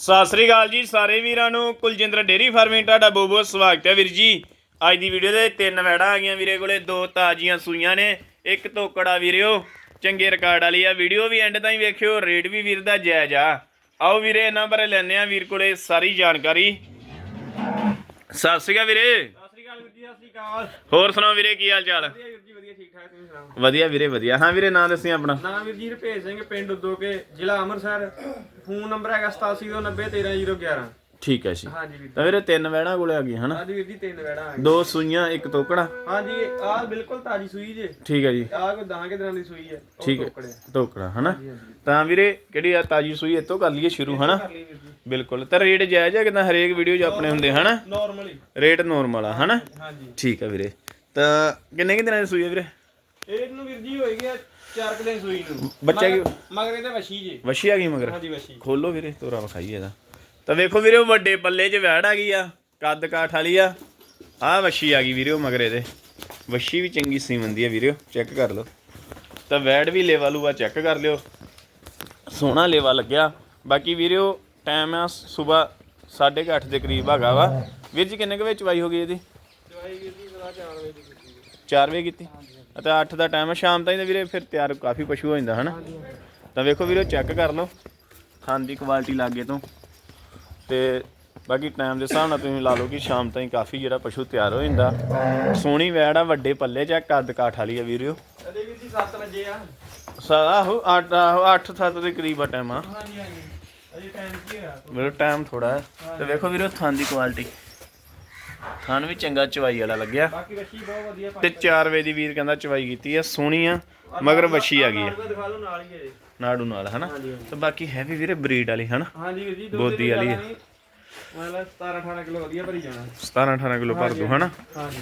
ਸਤਿ ਸ੍ਰੀ ਅਕਾਲ ਜੀ ਸਾਰੇ ਵੀਰਾਂ ਨੂੰ। ਕੁਲਜਿੰਦਰ ਡੇਰੀ ਫਾਰਮਿੰਗ ਤੁਹਾਡਾ ਬਹੁਤ ਬਹੁਤ ਸਵਾਗਤ ਹੈ ਵੀਰ ਜੀ। ਅੱਜ ਦੀ ਵੀਡੀਓ ਦੇ ਤਿੰਨ ਵੈੜਾਂ ਆ ਗਈਆਂ ਵੀਰੇ ਕੋਲੇ ਦੋ ਤਾਜ਼ੀਆਂ ਸੂਈਆਂ ਨੇ ਇੱਕ ਤੋਕੜਾ ਵੀਰਿਓ ਚੰਗੇ ਰਿਕਾਰਡ ਵਾਲੀ ਆ। ਵੀਡੀਓ ਵੀ ਐਂਡ ਤਾਈਂ ਵੇਖਿਓ ਰੇਟ ਵੀ ਵੀਰ ਦਾ ਜਾਇਜ਼ ਆ। ਆਓ ਵੀਰੇ ਇਹਨਾਂ ਬਾਰੇ ਲੈਣੇ ਆ ਵੀਰ ਕੋਲੇ ਸਾਰੀ ਜਾਣਕਾਰੀ। ਸਤਿ ਸ੍ਰੀ ਅਕਾਲ ਵੀਰੇ। ਸਤਿ ਸ੍ਰੀ ਅਕਾਲ ਵੀਰ ਜੀ ਸਤਿ ਸ੍ਰੀ ਅਕਾਲ। ਹੋਰ ਸੁਣਾਓ ਵੀਰੇ ਕੀ ਹਾਲ ਚਾਲ? ਵਧੀਆ ਵੀਰ ਜੀ ਵਧੀਆ। ਵੀਰੇ ਹਾਂ ਵੀਰੇ ਨਾਂ ਦੱਸੀ ਆਪਣਾ। ਨਾਮ ਵੀਰ ਜੀ ਰਪੇਸ਼ ਸਿੰਘ ਪਿੰਡ ਉਦੋਕੇ ਜ਼ਿਲ੍ਹਾ ਅੰਮ੍ਰਿਤਸਰ। ਫੋਨ ਨੰਬਰ ਹੈਗਾ 8790130011 ਠੀਕ ਹੈ ਜੀ। ਹਾਂਜੀ ਵੀਰ ਤਾਂ ਵੀਰੇ ਤਿੰਨ ਵੈੜਾਂ ਕੋਲੇ ਆ ਗਈਆਂ ਹਨਾ? ਅੱਜ ਵੀਰ ਜੀ ਤਿੰਨ ਵੈੜਾ ਆ ਗਏ ਦੋ ਸੂਈਆਂ ਇੱਕ ਤੋਕੜਾ। ਹਾਂਜੀ ਆਹ ਬਿਲਕੁਲ ਤਾਜੀ ਸੂਈ ਜੇ। ਠੀਕ ਹੈ ਜੀ। ਆਹ ਕੋਈ ਦਾਂ ਕੇ ਦਿਨਾਂ ਦੀ ਸੂਈ ਹੈ ਉਹ ਠੀਕ ਹੈ। ਟੋਕਰਾ ਹਨਾ? ਹਾਂਜੀ ਹਾਂਜੀ। ਤਾਂ ਵੀਰੇ ਕਿਹੜੀ ਆ ਤਾਜੀ ਸੂਈ ਇਤੋਂ ਕਰ ਲਈਏ ਸ਼ੁਰੂ ਹਨਾ? ਕਰ ਲਈ ਵੀਰ ਜੀ। ਬਿਲਕੁਲ। ਤਾਂ ਰੇਟ ਜਾਇਜ਼ ਹੈ ਕਿਦਾਂ ਹਰੇਕ ਵੀਡੀਓ 'ਚ ਆਪਣੇ ਹੁੰਦੇ ਹਨਾ? ਨਾਰਮਲੀ ਰੇਟ ਨੋਰਮਲ ਆ ਹਨਾ? ਹਾਂਜੀ। ਠੀਕ ਆ ਵੀਰੇ। ਤਾਂ ਕਿੰਨੇ ਕਿ ਦਿਨਾਂ ਦੀ ਸੂਈ ਆ ਵੀਰੇ? ਇਹਨੂੰ ਵੀਰ ਜੀ ਹੋਈ ਗਿਆ ਚਾਰ ਕੁ ਦਿਨ ਸੂਈ ਨੂੰ। ਬੱਚਾ ਕੀ- ਮਗਰ- ਮਗਰ ਇਹਦੇ ਵਸ਼ੀ ਜੇ। ਵਸ਼ੀ ਆ ਗਈ ਮਗਰ? ਹਾਂਜੀ ਵਸ਼ੀ ਖੋਲੋ ਵੀਰੇ ਤੋਰਾ ਵਿਖਾਈ ਇਹਦਾ। ਤਾਂ ਵੇਖੋ ਵੀਰੇ ਉਹ ਵੱਡੇ ਪੱਲੇ 'ਚ ਵੈੜ ਆ ਗਈ ਆ ਕੱਦ ਕਾਠ ਵਾਲੀ ਆ। ਆ ਵਸ਼ੀ ਆ ਗਈ ਵੀਰੇ ਉਹ ਮਗਰ ਇਹਦੇ। ਵਸ਼ੀ ਵੀ ਚੰਗੀ ਸੀਮੰਦੀ ਆ ਵੀਰੇ ਚੈੱਕ ਕਰ ਲਓ। ਤਾਂ ਵੈੜ ਵੀ ਲੇਵਾ ਲੂਆ ਚੈੱਕ ਕਰ ਲਿਓ। ਸੋਹਣਾ ਲੇਵਾ ਲੱਗਿਆ। ਬਾਕੀ ਵੀਰਿਓ ਟਾਈਮ ਆ ਸਵੇਰ 8:30 ਦੇ ਕਰੀਬ ਹੈਗਾ ਵਾ। ਵੀਰ ਜੀ ਕਿੰਨੇ ਕੁ ਵਿੱਚ ਵਾਈ ਹੋ ਗਈ ਇਹਦੀ? ਦਵਾਈ ਵੀਰ ਜੀ ਸਦਾ ਚਾਰ ਵਜੇ। 4 ਵਜੇ ਕੀਤੀ। ਅਤੇ 8 ਦਾ ਟਾਈਮ ਹੈ ਸ਼ਾਮ ਤਾਈਂ ਤਾਂ ਵੀਰੇ ਫਿਰ ਤਿਆਰ ਕਾਫੀ ਪਸ਼ੂ ਹੋ ਜਾਂਦਾ ਹਨਾ? ਤਾਂ ਵੇਖੋ ਵੀਰੇ ਚੈੱਕ ਕਰ ਲਓ। ਥਣ ਦੀ ਕੁਆਲਿਟੀ ਲਾਗੇ ਤੋਂ। ਤੇ ਬਾਕੀ ਟਾਈਮ ਦੇ ਹਿਸਾਬ ਨਾਲ ਤੁਸੀਂ ਲਾ ਲਓ ਕਿ ਸ਼ਾਮ ਤਾਈਂ ਕਾਫੀ ਜਿਹੜਾ ਪਸ਼ੂ ਤਿਆਰ ਹੋ ਜਾਂਦਾ। ਸੋਹਣੀ ਵੈੜ ਆ ਵੱਡੇ ਪੱਲੇ ਚ ਕੱਦ ਕਾਠ ਵਾਲੀ ਆ ਵੀਰਿਓ। ਇਹਦੇ ਵੀਰ ਜੀ 7 ਵਜੇ ਆ। ਆਹੋ 8 ਆਹੋ 8 7 ਦੇ ਕਰੀਬ ਆ ਟਾਈਮ ਆ। ਹਾਂਜੀ ਹਾਂਜੀ। ਅਜੇ ਟਾਈਮ ਕੀ ਹੋਇਆ? ਮੇਰੇ ਟਾਈਮ ਥੋੜਾ ਹੈ। ਤੇ ਵੇਖੋ ਵੀਰੇ ਥਣ ਦੀ ਕੁਆਲਿਟੀ ਥਣ ਵੀ ਚੰਗਾ ਚਵਾਈ ਵਾਲਾ ਲੱਗਿਆ। ਬਾਕੀ ਵਸ਼ੀ ਬਹੁਤ ਵਧੀਆ ਤੇ 4 ਵਜੇ ਦੀ ਵੀਰ ਕਹਿੰਦਾ ਚਵਾਈ ਕੀਤੀ ਆ ਸੋਹਣੀ ਆ ਮਗਰ ਵੱਛੀ ਆ ਗਈ ਆ। ਦਿਖਾ ਲਓ ਨਾਲ ਹੀ ਹੈ ਜੀ ਨਾੜੂ ਨਾਲ ਹਨਾ? ਹਾਂਜੀ ਤੇ ਬਾਕੀ ਹੈਵੀ ਵੀਰੇ ਬਰੀਡ ਵਾਲੀ ਹਨਾ? ਹਾਂਜੀ ਵੀਰ ਜੀ ਬੋਦੀ ਵਾਲੀ ਹੈ। ਮਤਲਬ 17 18 ਕਿਲੋ ਵਧੀਆ ਭਰੀ ਜਾਣਾ। 17 18 ਕਿਲੋ ਭਰ ਦੂ ਹਨਾ?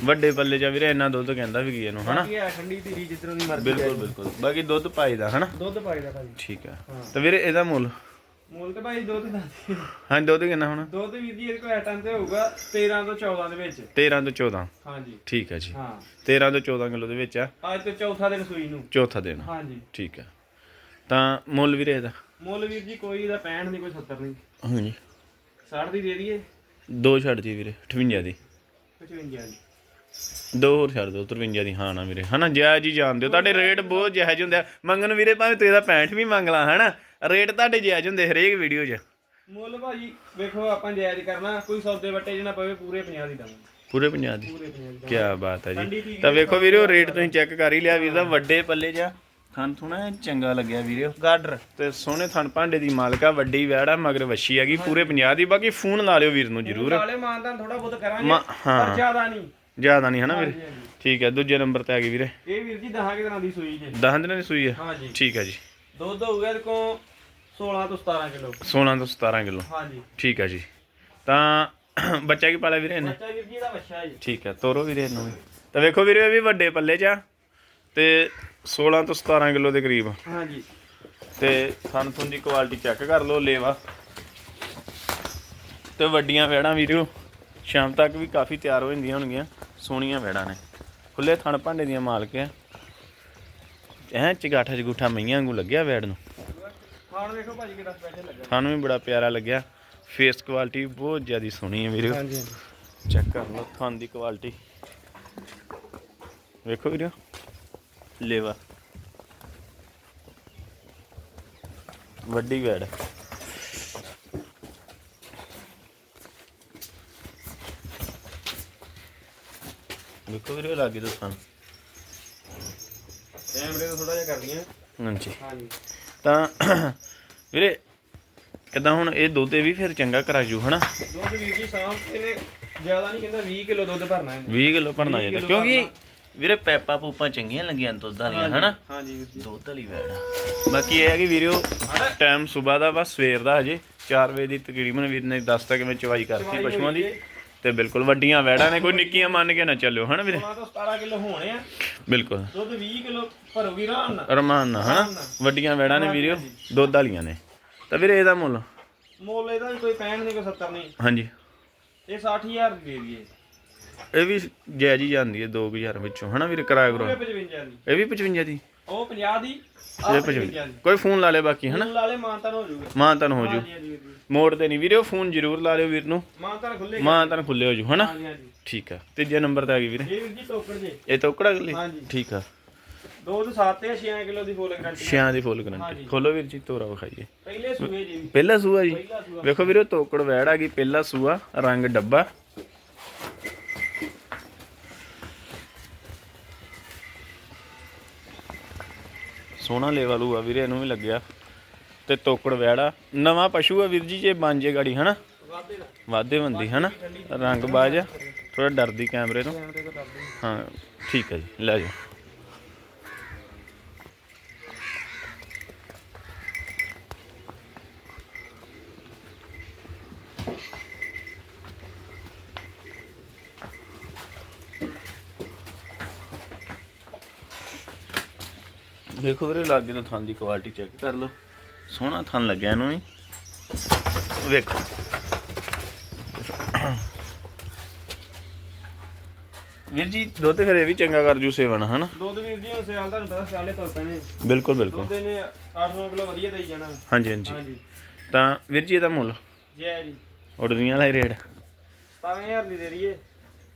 ਵੱਡੇ ਪੱਲੇ ਚ ਵੀਰੇ ਇੰਨਾ ਦੁੱਧ ਕਹਿੰਦਾ ਵੀ ਕੀ ਇਹਨੂੰ ਹਨਾ? ਬਾਕੀ ਹੈ ਠੰਡੀ ਧੀਰੀ ਜਿਸ ਤਰ੍ਹਾਂ ਦੀ ਮਰਜ਼ੀ ਬਿਲਕੁਲ ਬਿਲਕੁਲ। ਬਾਕੀ ਦੁੱਧ ਪਾਈਦਾ ਹਨਾ? ਦੁੱਧ ਪਾਈਦਾ ਠੀਕ ਆ। ਹਾਂ। ਤੇ ਵੀਰੇ ਇਹਦਾ ਮੁੱਲ? ਮੁੱਲ ਤੇ ਭਾਈ ਦੁੱਧ ਦਾ ਹਾਂ ਦੁੱਧ ਕਿੰਨਾ ਹੋਣਾ? ਦੁੱਧ ਵੀਰ ਜੀ ਇਹਦੇ ਕੋਲ ਐਟਮ ਤੇ ਹੋਊਗਾ 13 ਤੋਂ 14 ਦੇ ਵਿੱਚ। 13 ਤੋਂ 14 ਹਾਂਜੀ। ਠੀਕ ਆ ਜੀ। ਹਾਂ। 13 ਤੋਂ 14 ਕਿਲੋ ਦੇ ਵਿੱਚ ਆ। ਅੱਜ ਤੇ ਚੌਥਾ ਦਿਨ ਸੂਈ ਨੂੰ। ਚੌਥਾ ਦਿਨ। ਹਾਂਜੀ। ਠੀਕ ਆ ਤਾਂ ਮੁੱਲ ਵੀਰੇ ਇਹਦਾ? ਮੁੱਲ ਵੀਰ ਜੀ ਕੋਈ ਦਾ 65 ਨਹੀਂ ਕੋਈ 70 ਨਹੀਂ। ਹਾਂਜੀ। 60 ਦੀ ਦੇ ਦਈਏ? ਦੋ ਛੱਡ ਜੀ ਵੀਰੇ 58 ਦੀ। 55 ਦੀ। ਦੋ ਹੋਰ ਛੱਡ ਦਿਓ 53 ਦੀ। ਹਾਂ ਨਾ ਵੀਰੇ। ਹਨਾ ਜਾਇਜ਼ ਹੀ ਜਾਣਦੇ ਹੋ ਤੁਹਾਡੇ ਰੇਟ ਬਹੁਤ ਜਾਇਜ਼ ਹੁੰਦੇ ਆ। ਮੰਗਣ ਵੀਰੇ ਭਾਵੇਂ ਤੂੰ ਇਹਦਾ 65 ਵੀ ਮੰਗ ਲਾ ਹਨਾ? ਰੇਟ ਤੁਹਾਡੇ ਜਾਇਜ਼ ਹੁੰਦੇ ਹਰੇਕ ਵੀਡੀਓ 'ਚ? ਮੁੱਲ ਭਾਜੀ ਵੇਖੋ ਆਪਾਂ ਜਾਇਜ਼ ਕਰਨਾ ਕੋਈ ਸੌਦੇ ਵੱਟੇ ਜਿਹਨਾਂ ਪਵੇ ਪੂਰੇ 50 ਦੀ ਦਵਾਂਗੇ। ਪੂਰੇ 50 ਦੀ? ਪੂਰੇ 50 ਦੀ ਕੀ ਬਾਤ ਹੈ ਜੀ। ਤਾਂ ਵੇਖੋ ਵੀਰੋ ਰੇਟ ਤੁਸੀਂ ਚੈੱਕ ਕਰ ਹੀ ਲਿਆ ਵੀਰ ਦਾ ਵੱਡੇ ਪੱਲੇ ਜਾ ਥਣ ਥੁਣਾ ਚੰਗਾ ਲੱਗਿਆ ਵੀਰੋ। ਗਾਡਰ। ਤੇ ਸੋਹਣੇ ਥਣ ਭਾਂਡੇ ਦੀ ਮਾਲਕਾ ਵੱਡੀ ਵੈੜ ਆ ਮਗਰ ਵੱਛੀ ਹੈਗੀ ਪੂਰੇ 50 ਦੀ। ਬਾਕੀ ਫੋਨ ਲਾ ਲਿਓ ਵੀਰ ਨੂੰ ਜ਼ਰੂਰ। ਨਾਲੇ ਮਾਨਦਾਨ ਥੋੜਾ ਬਹੁਤ ਕਰਾਂਗੇ ਹਾਂ। ਪਰ ਜ਼ਿਆਦਾ ਨਹੀਂ। ਜ਼ਿਆਦਾ ਨਹੀਂ ਹਨਾ ਵੀਰੇ। ਠੀਕ ਹੈ ਦੂਜੇ ਨੰਬਰ ਤੇ ਆ ਗਈ ਵੀਰੇ। ਇਹ ਵੀਰ ਜੀ ਦਹਾਂ ਕਿ ਦਿਨਾਂ ਦੀ ਸੂਈ ਜੇ। 10 ਦਿਨਾਂ ਦੀ ਸੂਈ ਹੈ ਹਾਂਜੀ। ਠੀਕ ਹੈ ਜੀ। ਦੁੱਧ ਹੋਊਗਾ ਇਹਦੇ ਕੋਲ 16 ਤੋਂ 17 ਕਿਲੋ। 16 ਤੋਂ 17 ਕਿਲੋ। ਹਾਂਜੀ। ਠੀਕ ਹੈ ਜੀ। ਤਾਂ ਬੱਚਾ ਕੀ ਪਾਲਿਆ ਵੀਰੇ ਇਹਨੇ? ਬੱਚਾ ਵੀਰ ਜੀ ਦਾ ਬੱਚਾ ਜੀ। ਠੀਕ ਹੈ ਤੋਰੋ ਵੀਰੇ ਇਹਨੂੰ ਵੀ। ਤਾਂ ਵੇਖੋ ਵੀਰੇ ਇਹ ਵੀ ਵੱਡੇ ਪੱਲੇ 'ਚ ਆ ਤੇ 16 ਤੋਂ 17 ਕਿਲੋ ਦੇ ਕਰੀਬ। ਹਾਂਜੀ। ਤੇ ਥਣ ਥੁਣ ਦੀ ਕੁਆਲਿਟੀ ਚੈੱਕ ਕਰ ਲਓ ਲੇਵਾ। ਤੇ ਵੱਡੀਆਂ ਵੈੜਾਂ ਵੀਰੋ ਸ਼ਾਮ ਤੱਕ ਵੀ ਕਾਫੀ ਤਿਆਰ ਹੋ ਜਾਂਦੀਆਂ ਹੋਣਗੀਆਂ ਸੋਹਣੀਆਂ ਵੈੜਾਂ ਨੇ। ਖੁੱਲੇ ਥਣ ਭਾਂਡੇ ਦੀਆਂ ਮਾਲਕ ਆ। ਐ ਚਗਾਠਾ ਜਗੂਠਾ ਮਈਆਂ ਵਾਂਗੂ ਲੱਗਿਆ ਵੈੜ ਨੂੰ। ਖਾਣ ਵੇਖੋ ਭਾਜੀ ਕਿਹੜਾ ਸਪੈਸ਼ਲ ਲੱਗਾ। ਸਾਨੂੰ ਵੀ ਬੜਾ ਪਿਆਰਾ ਲੱਗਿਆ। ਫੇਸ ਕੁਆਲਿਟੀ ਬਹੁਤ ਜ਼ਿਆਦਾ ਸੋਹਣੀ ਹੈ ਵੀਰੋ। ਹਾਂਜੀ ਹਾਂਜੀ। ਚੈੱਕ ਕਰ ਲਓ ਥਣ ਦੀ ਕੁਆਲਿਟੀ ਵੇਖੋ ਵੀਰੋ ਲੇਵਾ। ਵੱਡੀ ਵੈੜ ਵੇਖੋ ਵੀਰੋ ਲਾਗੇ ਤੋਂ ਥਣ ਕੈਮਰੇ ਤੋਂ ਥੋੜਾ ਜਿਹਾ ਕਰਦੀਆਂ ਹਾਂਜੀ। ਹਾਂਜੀ। ਤਾਂ ਵੀਰੇ ਕਿਦਾਂ ਹੁਣ ਇਹ ਦੁੱਧ ਇਹ ਵੀ ਫਿਰ ਚੰਗਾ ਕਰਾ ਜੂ ਹਨਾ? ਦੁੱਧ ਵੀਰ ਜੀ ਸਾਂਭ ਇਹਨੇ ਜ਼ਿਆਦਾ ਨਹੀਂ ਕਹਿੰਦਾ 20 ਕਿਲੋ ਦੁੱਧ ਭਰਨਾ ਹੈ 20 ਕਿਲੋ ਭਰਨਾ 20 ਚਾਹੀਦਾ ਕਿੱਲੋ ਕਿਉਂਕਿ ਵੀਰੇ ਪੈਪਾ ਪੂਪਾਂ ਚੰਗੀਆਂ ਲੱਗੀਆਂ ਦੁੱਧ ਵਾਲੀਆਂ ਹਨਾ? ਹਾਂਜੀ ਵੀਰ ਜੀ। ਦੁੱਧ ਵਾਲੀ ਵੈੜ ਬਾਕੀ ਇਹ ਹੈ ਕਿ ਵੀਰਿਓ ਟਾਈਮ ਸਵੇਰ ਦਾ ਵਾ ਸਵੇਰ ਦਾ ਹਜੇ। 4 ਵਜੇ ਦੀ ਤਕਰੀਬਨ ਵੀਰ ਨੇ ਦੱਸ ਤੱਕ ਮੈਂ ਚਵਾਈ ਕਰਤੀ ਪਸ਼ੂਆਂ ਦੀ। ਤੇ ਬਿਲਕੁਲ ਵੱਡੀਆਂ ਵੈੜਾਂ ਨੇ ਕੋਈ ਨਿੱਕੀਆਂ ਮੰਨ ਕੇ ਨਾ ਚੱਲਿਓ ਹਨਾ ਵੀਰੇ? 16 ਤੋਂ 17 ਕਿਲੋ ਹੋਣੇ ਆ। ਬਿਲਕੁਲ। ਦੁੱਧ 20 ਕਿਲੋ ਭਰੂਗੀ ਆਰਾਮ ਨਾਲ। ਅਰਮਾਨ ਨਾ ਹਨਾ? ਵੱਡੀਆਂ ਵੈੜਾਂ ਨੇ ਵੀਰਿਓ ਦੁੱਧ ਵਾਲੀਆਂ ਨੇ। ਤਾਂ ਵੀਰੇ ਇਹਦਾ ਮੁੱਲ? ਮੁੱਲ ਇਹਦਾ ਵੀ ਕੋਈ 65 ਨਹੀਂ ਕੋਈ 70 ਨਹੀਂ। ਹਾਂਜੀ। ਇਹ 60000 ਦੇ ਦਈਏ ਇਹ ਵੀ ਜਾਇਜ਼ ਹੀ ਜਾਂਦੀ ਹੈ 2000 ਵਿੱਚੋਂ ਹਨਾ ਵੀਰੇ ਕਿਰਾਇਆ ਕਰੋ। ਪੂਰੇ 55 ਦੀ। ਇਹ ਵੀ 55 ਦੀ? ਉਹ 50 ਦੀ ਇਹ 55 ਕੋਈ ਫੋਨ ਲਾ ਲੇ ਬਾਕੀ ਹਨਾ? ਲਾਲੇ ਮਾਨਤਨ ਹੋ ਜੂਗਾ ਮਾਂ ਤਨ ਹੋ ਜੂ ਹਾਂਜੀ ਹਾਂਜੀ ਹਾਂਜੀ। ਮੋੜ ਤੇ ਨਹੀਂ ਵੀਰੇ ਫੋਨ ਜ਼ਰੂਰ ਲਾ ਲਿਓ ਵੀਰ ਨੂੰ। ਮਾਨਤਨ ਖੁੱਲੇ ਮਾਂ ਤਨ ਖੁੱਲੇ ਹੋ ਜੂ ਹਨਾ? ਹਾਂਜੀ ਹਾਂਜੀ। ਠੀਕ ਆ। ਤੀਜੇ ਨੰਬਰ ਤੇ ਆ ਗਈ ਵੀਰੇ। ਇਹ ਵੀਰ ਜੀ ਟੋਕਰ ਜੇ। ਇਹ ਤੋਕੜਾ ਅਗਲੀ? ਹਾਂਜੀ। ਠੀਕ ਆ। ਦੋ ਤੋਂ 7 ਤੇ 6 ਕਿਲੋ ਦੀ ਫੁੱਲ ਗਰੰਟੀ ਛਿਆਂ ਦੀ ਫੁੱਲ ਗਰੰਟੀ। ਹਾਂਜੀ। ਖੋਲੋ ਵੀਰ ਜੀ ਤੋਰਾ ਵਿਖਾਈਏ। ਪਹਿਲੇ ਸੂਏ ਜੀ। ਪਹਿਲਾ ਸੂਆ ਜੀ। ਪਹਿਲਾ ਸੂਆ। ਵੇਖੋ ਵੀਰੇ ਤੋਕੜ ਵੈੜ ਆ ਗਈ ਪਹਿਲਾ ਸੂਆ ਰੰਗ ਡੱਬਾ। ਸੋਹਣਾ ਲੈਵਲ ਹੋਆ ਵੀਰੇ, ਇਹਨੂੰ ਵੀ ਲੱਗਿਆ। ਤੇ ਤੋਕੜ ਵੈੜਾ। ਨਵਾਂ ਪਸ਼ੂ ਆ ਵੀਰ ਜੀ, ਜੇ ਬਣ ਜੇ ਗਾੜੀ, ਹਨਾ? ਵਾਧੇ ਦਾ ਵਾਧੇ ਬੰਦੀ, ਹਨਾ? ਰੰਗ ਬਾਜ ਥੋੜਾ ਡਰਦੀ ਕੈਮਰੇ ਤੋਂ। ਹਾਂ, ਠੀਕ ਹੈ ਜੀ, ਲੈ ਜਾਓ। ਦੇਖੋ ਵੀਰੇ ਲਾਗੇ ਤੋਂ ਥਣ ਦੀ ਕੁਆਲਿਟੀ ਚੈੱਕ ਕਰ ਲਓ। ਸੋਹਣਾ ਥਣ ਲੱਗਿਆ ਇਹਨੂੰ ਵੀ। ਵੇਖੋ। ਵੀਰ ਜੀ ਦੁੱਧ ਇਹ ਵੀ ਚੰਗਾ ਕਰ ਜੂ ਸੇਵਨ ਹਨਾ? ਦੁੱਧ ਵੀਰ ਜੀ ਸਿਆਲ ਤੁਹਾਨੂੰ ਪਤਾ ਸਿਆਲੇ ਤੁਰ ਪੈਣੇ ਬਿਲਕੁਲ ਬਿਲਕੁਲ। ਦੁੱਧ ਨੇ 800 ਕਿਲੋ ਵਧੀਆ ਦੇਈ ਜਾਣਾ। ਹਾਂਜੀ ਹਾਂਜੀ। ਤਾਂ ਵੀਰ ਜੀ ਇਹਦਾ ਮੁੱਲ? ਜੈ ਜੀ। ਉਡਦੀਆਂ ਵਾਲਾ ਰੇਟ। 17000 ਦੀ ਦੇ ਰਹੀਏ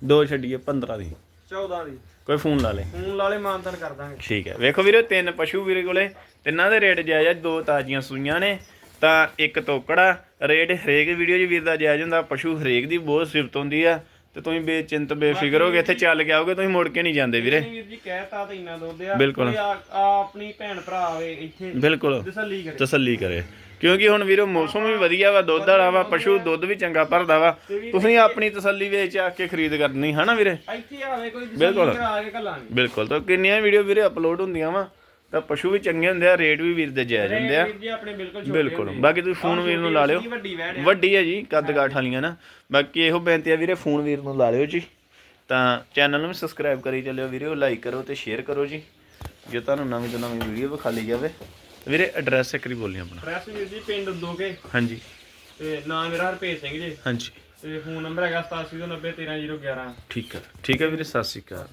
ਦੋ ਛੱਡੀਏ 15 ਦੀ। 14 ਦੀ। ਕੋਈ ਫੋਨ ਲਾ ਲੇ। ਫੋਨ ਲਾਲੇ ਮਾਨਤਨ ਕਰ ਦਾਂਗੇ। ਠੀਕ ਹੈ। ਵੇਖੋ ਵੀਰੇ ਤਿੰਨ ਪਸ਼ੂ ਵੀਰੇ ਕੋਲੇ ਤਿੰਨਾਂ ਦੇ ਰੇਟ ਜਾਇਜ਼ ਆ ਦੋ ਤਾਜ਼ੀਆਂ ਸੂਈਆਂ ਨੇ ਤਾਂ ਇੱਕ ਤੋਕੜਾ। ਰੇਟ ਹਰੇਕ ਵੀਡੀਓ 'ਚ ਵੀਰ ਦਾ ਜਾਇਜ਼ ਹੁੰਦਾ ਪਸ਼ੂ ਹਰੇਕ ਦੀ ਬਹੁਤ ਸਿਫਤ ਹੁੰਦੀ ਆ। ਤੇ ਤੁਸੀਂ ਬੇਚਿੰਤ ਬੇਫਿਕਰ ਹੋਗੇ ਇੱਥੇ ਚੱਲ ਕੇ ਆਓਗੇ ਤੁਸੀਂ ਮੁੜ ਕੇ ਨਹੀਂ ਜਾਂਦੇ ਵੀਰੇ। ਨਹੀਂ ਵੀਰ ਜੀ ਕਹਿਤਾ ਤਾਂ ਇੰਨਾ ਦੁੱਧ ਆ। ਬਿਲਕੁਲ। ਕੋਈ ਆ ਆ ਆਪਣੀ ਭੈਣ ਭਰਾ ਆਵੇ ਇੱਥੇ ਬਿਲਕੁਲ। ਤਸੱਲੀ ਕਰੇ। ਤਸੱਲੀ ਕਰੇ। ਕਿਉਂਕਿ ਹੁਣ ਵੀਰੋ ਮੌਸਮ ਵੀ ਵਧੀਆ ਵਾ ਦੁੱਧ ਵਾਲਾ ਵਾ ਪਸ਼ੂ ਦੁੱਧ ਵੀ ਚੰਗਾ ਭਰਦਾ ਵਾ। ਤੁਸੀਂ ਆਪਣੀ ਤਸੱਲੀ ਵੇਚ ਆ ਕੇ ਖਰੀਦ ਕਰਨੀ ਹਨਾ ਵੀਰੇ? ਇੱਥੇ ਆਵੇ ਕੋਈ ਬਿਲਕੁਲ। ਤਸੱਲੀ ਕਰਾ ਕੇ ਘੱਲਾਂਗੇ। ਬਿਲਕੁਲ। ਤਾਂ ਕਿੰਨੀਆਂ ਵੀਡੀਓ ਵੀਰੇ ਅਪਲੋਡ ਹੁੰਦੀਆਂ ਵਾ। ਤਾਂ ਪਸ਼ੂ ਵੀ ਚੰਗੇ ਹੁੰਦੇ ਆ ਰੇਟ ਵੀ ਵੀਰ ਦੇ ਜਾਇਜ਼ ਹੁੰਦੇ ਆ। ਵੀਰ ਜੀ ਆਪਣੇ ਬਿਲਕੁਲ ਛੋਟੇ ਬਿਲਕੁਲ। ਹੁੰਦੇ। ਬਾਕੀ ਤੁਸੀਂ ਫੋਨ ਵੀਰ ਨੂੰ ਲਾ ਲਿਓ। ਵੱਡੀ ਵੈੜ ਆ। ਵੱਡੀ ਹੈ ਜੀ ਕੱਦ ਕਾਠ ਵਾਲੀਆਂ ਨਾ। ਬਾਕੀ ਇਹੋ ਬੇਨਤੀ ਆ ਵੀਰੇ ਫੋਨ ਵੀਰ ਨੂੰ ਲਾ ਲਿਓ ਜੀ। ਤਾਂ ਚੈਨਲ ਨੂੰ ਵੀ ਸਬਸਕ੍ਰਾਈਬ ਕਰੀ ਚੱਲਿਓ ਵੀਡੀਓ ਲਾਈਕ ਕਰੋ ਤੇ ਸ਼ੇਅਰ ਕਰੋ ਜੀ। ਜੇ ਤੁਹਾਨੂੰ ਨਵੀਂ ਤੋਂ ਨਵੀਂ ਵੀਡੀਓ ਵਿਖਾਲੀ ਜਾਵੇ। ਵੀਰੇ ਐਡਰੈਸ ਇੱਕ ਵਾਰੀ ਬੋਲੀ ਆਪਣਾ। ਪ੍ਰੈਸ ਵੀਰ ਜੀ ਪਿੰਡ ਦੋਗੇ। ਹਾਂਜੀ। ਤੇ ਨਾਮ ਮੇਰਾ ਹਰਪੇਸ਼ ਸਿੰਘ ਜੀ। ਹਾਂਜੀ। ਤੇ ਫੋਨ ਨੰਬਰ ਹੈਗਾ 8790 13011 ਠੀਕ ਹੈ ਠੀਕ ਹੈ ਵੀਰੇ ਸਤਿ ਸ਼੍ਰੀ ਅਕਾਲ।